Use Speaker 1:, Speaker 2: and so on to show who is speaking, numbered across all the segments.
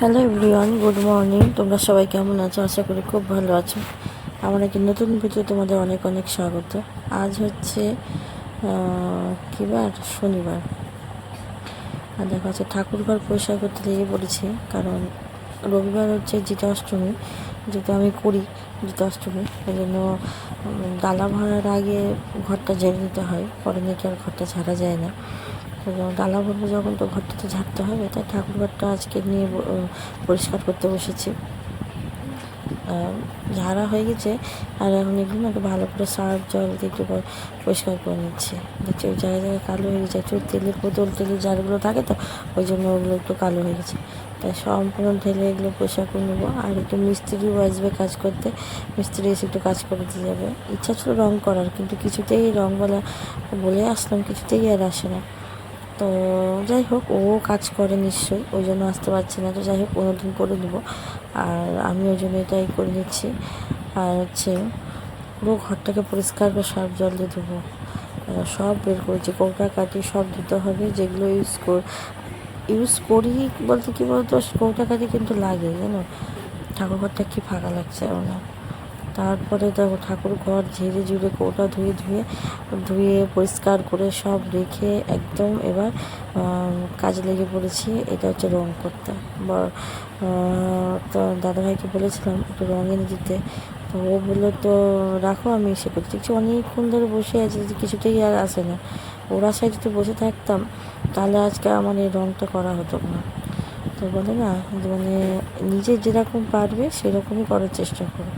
Speaker 1: Hello everyone good morning তোমরা সবাই কেমন আছো? আশা করি খুব ভালো আছো। আমার একটি নতুন ভিডিও তোমাদের অনেক অনেক স্বাগত। আজ হচ্ছে কী বার? শনিবার। আর দেখো আছে ঠাকুরঘর পরিষ্কার করতে লেগে পড়েছি, কারণ রবিবার হচ্ছে জিতা অষ্টমী যেটা আমি করি জিতা অষ্টমী ওই জন্য ডালা ভরার আগে ঘরটা ঝেড়ে নিতে হয়, পরে নাকি আর ঘরটা ছাড়া যায় না। ডালা ভরবো যখন তো ঘরটা তো ঝাড়তে হবে, তাই ঠাকুরঘরটা আজকে নিয়ে পরিষ্কার করতে বসেছি। ঝাড়া হয়ে গেছে, আর এখন এগুলো একটু ভালো করে সার্ফ জল দিয়ে একটু পরিষ্কার করে নিচ্ছি। দেখছি ওই জায়গায় জায়গায় কালো হয়ে গেছে, একটু তেলের বোতল তেলের জারগুলো থাকে তো, ওই জন্য ওগুলো একটু কালো হয়ে গেছে। তাই সম্পূর্ণ ঢেলে এগুলো পরিষ্কার করে নেব। আর একটু মিস্ত্রিও আসবে কাজ করতে, মিস্ত্রি এসে একটু কাজ করে দিয়ে যাবে। ইচ্ছা ছিল রঙ করার, কিন্তু কিছুতেই রঙ বলা বলে আসলাম, কিছুতেই আর আসে না। তো যাই হোক ও কাজ করে নিশ্চয়ই, ওই জন্য আসতে পারছি না। তো যাই হোক কোনো অন্যদিন করে নেব। আর আমি ওই জন্য এটাই করে নিচ্ছি। আর হচ্ছে, পুরো ঘরটাকে পরিষ্কার করে সব জল দিয়ে দেবো সব বের করেছি কৌটা কাটি সব দিতে হবে, যেগুলো ইউজ কর ইউজ করি বলতে কী বলতো কৌটা কাটি কিন্তু লাগে, জানো? ঠাকুর ঘরটা কি ফাঁকা লাগছে আমার তারপরে দেখো ঠাকুর ঘর ঝেড়ে ঝুড়ে কৌটা ধুয়ে ধুয়ে ধুয়ে পরিষ্কার করে সব রেখে একদম এবার কাজে লেগে পড়েছি। এটা হচ্ছে রং করতে। তো দাদাভাইকে বলেছিলাম একটু রং এনে দিতে। তো ও বলল, তো রাখো আমি এসে করছি। দেখছি অনেকক্ষণ ধরে বসে আছে কিছুতেই আর আসে না। ওর আশায় যদি বসে থাকতাম, তাহলে আজকে আমার এই রংটা করা হতো না। তো বলে, না মানে নিজে যেরকম পারবে, সেরকমই করার চেষ্টা করো।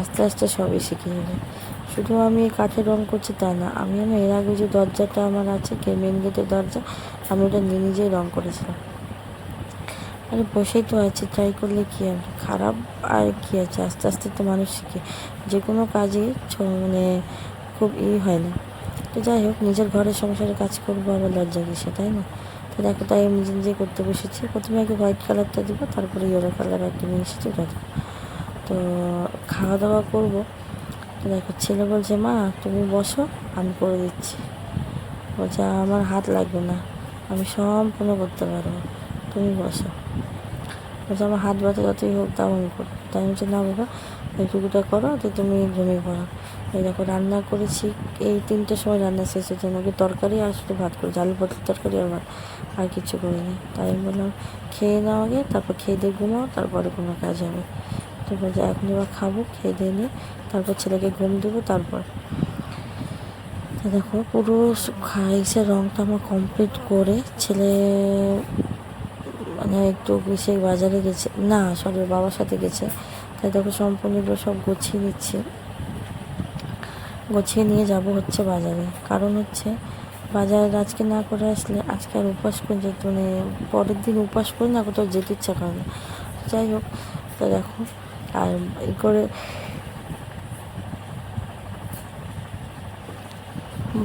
Speaker 1: আস্তে আস্তে সবই শিখে যাবে শুধু আমি কাঠে রং করছি তা না আমি আমার এর আগে যে দরজাটা আমার আছে, কে মেন গেটের দরজা, আমি ওটা নিজে নিজেই রং করেছিলাম। আরে বসেই তো আছে ট্রাই করলে কী আর? খারাপ আর কী আছে? আস্তে আস্তে তো মানুষ শিখে। যে কোনো কাজে মানে খুব ই হয় না। তো যাই হোক, নিজের ঘরের সংসারে কাজ করব আবার লজ্জা কিসে তাই না? তো দেখো, তাই আমি নিজে নিজে করতে বসেছি। প্রথমে আগে হোয়াইট কালারটা দিব, তারপরে ইয়েলো কালার একটা নিয়ে এসেছি ওটা দেবো তো খাওয়া দাওয়া করব দেখো, ছেলে বলছে, মা, তুমি বসো, আমি করে দিচ্ছি। বলছে, আমার হাত লাগবে না, আমি সম্পূর্ণ করতে পারব, তুমি বসো। বলছে, আমার হাত ব্যথা যতই হোক, তাও আমি করব। তাই আমি বলছি, না বাবা, এইটুকুটা করো, তো তুমি ঘুমিয়ে পড়ো। এই দেখো, রান্না করেছি, এই তিনটের সময় রান্না শেষ হচ্ছে আমাকে তরকারি আর শুধু ভাত করেছি, আলু পটল তরকারি আর ভাত, আর কিছু করিনি। তাই আমি বললাম, খেয়ে নাও আগে, তারপর খেয়ে দিয়ে ঘুমাও, তারপরে কোনো কাজ হবে। তো বলছে এখন এবার খাব, খেয়ে দিয়ে নিয়ে তারপর ছেলেকে ঘুম দেবো, তারপর। দেখো, পুরো খাইছে রঙটা আমার কমপ্লিট করে ছেলে মানে একটু সে বাজারে গেছে। না সরি বাবার সাথে গেছে। তাই দেখো সম্পূর্ণ এগুলো সব গুছিয়ে নিচ্ছে। গুছিয়ে নিয়ে যাব হচ্ছে বাজারে। কারণ হচ্ছে, বাজার আজকে না করে আসলে আজকে আর উপাস করে যেত মানে পরের দিন উপাস করে না কোথাও যেতে ইচ্ছা করে না। যাই হোক, তো দেখো আর এই করে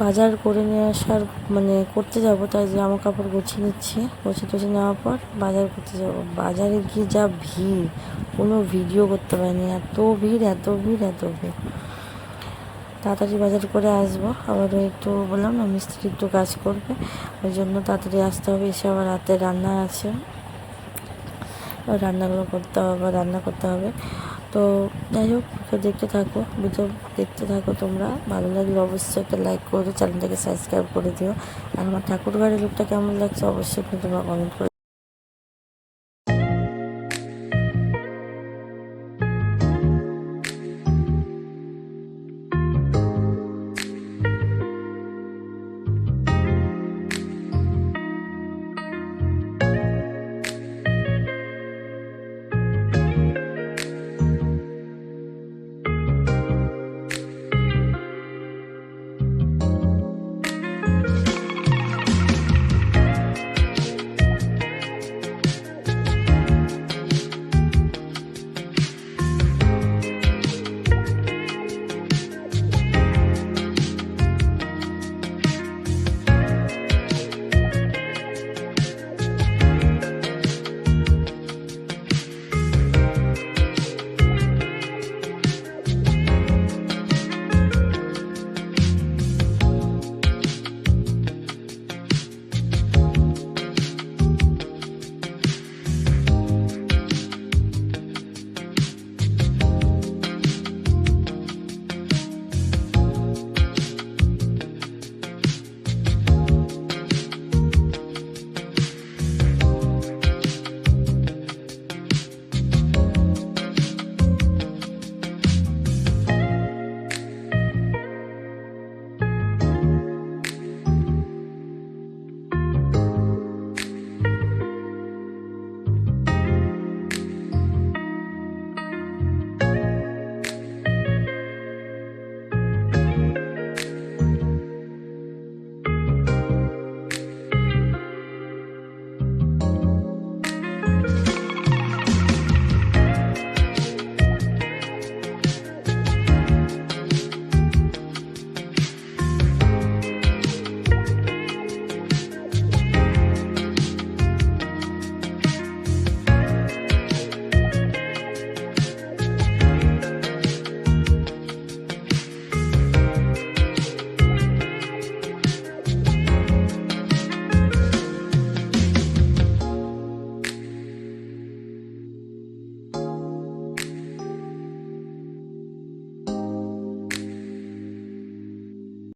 Speaker 1: বাজার করে নিয়ে আসার মানে করতে যাব, তাই জামা কাপড় গুছিয়ে নিচ্ছি। গুছিয়ে টুছিয়ে নেওয়ার পর বাজার করতে যাব। বাজারে গিয়ে যা ভিড়, কোনো ভিডিও করতে পারিনি। এত ভিড় এত ভিড় এত ভিড়। তাড়াতাড়ি বাজার করে আসব। আবারও একটু বললাম না, মিস্ত্রি একটু কাজ করবে। ওই জন্য তাড়াতাড়ি আসতে হবে, এসে আবার রাতে রান্না আছে। রান্নাগুলো করতে হবে বা রান্না করতে হবে। তো যাই হোক দেখতে থাকো, ভিডিও দেখতে থাকো তোমরা। ভালো লাগলে অবশ্যই একটা লাইক করে, চ্যানেলটাকে সাবস্ক্রাইব করে দিও। আর আমার ঠাকুর বাড়ির লোকটা কেমন লাগছে অবশ্যই কিন্তু তোমরা কমেন্ট করে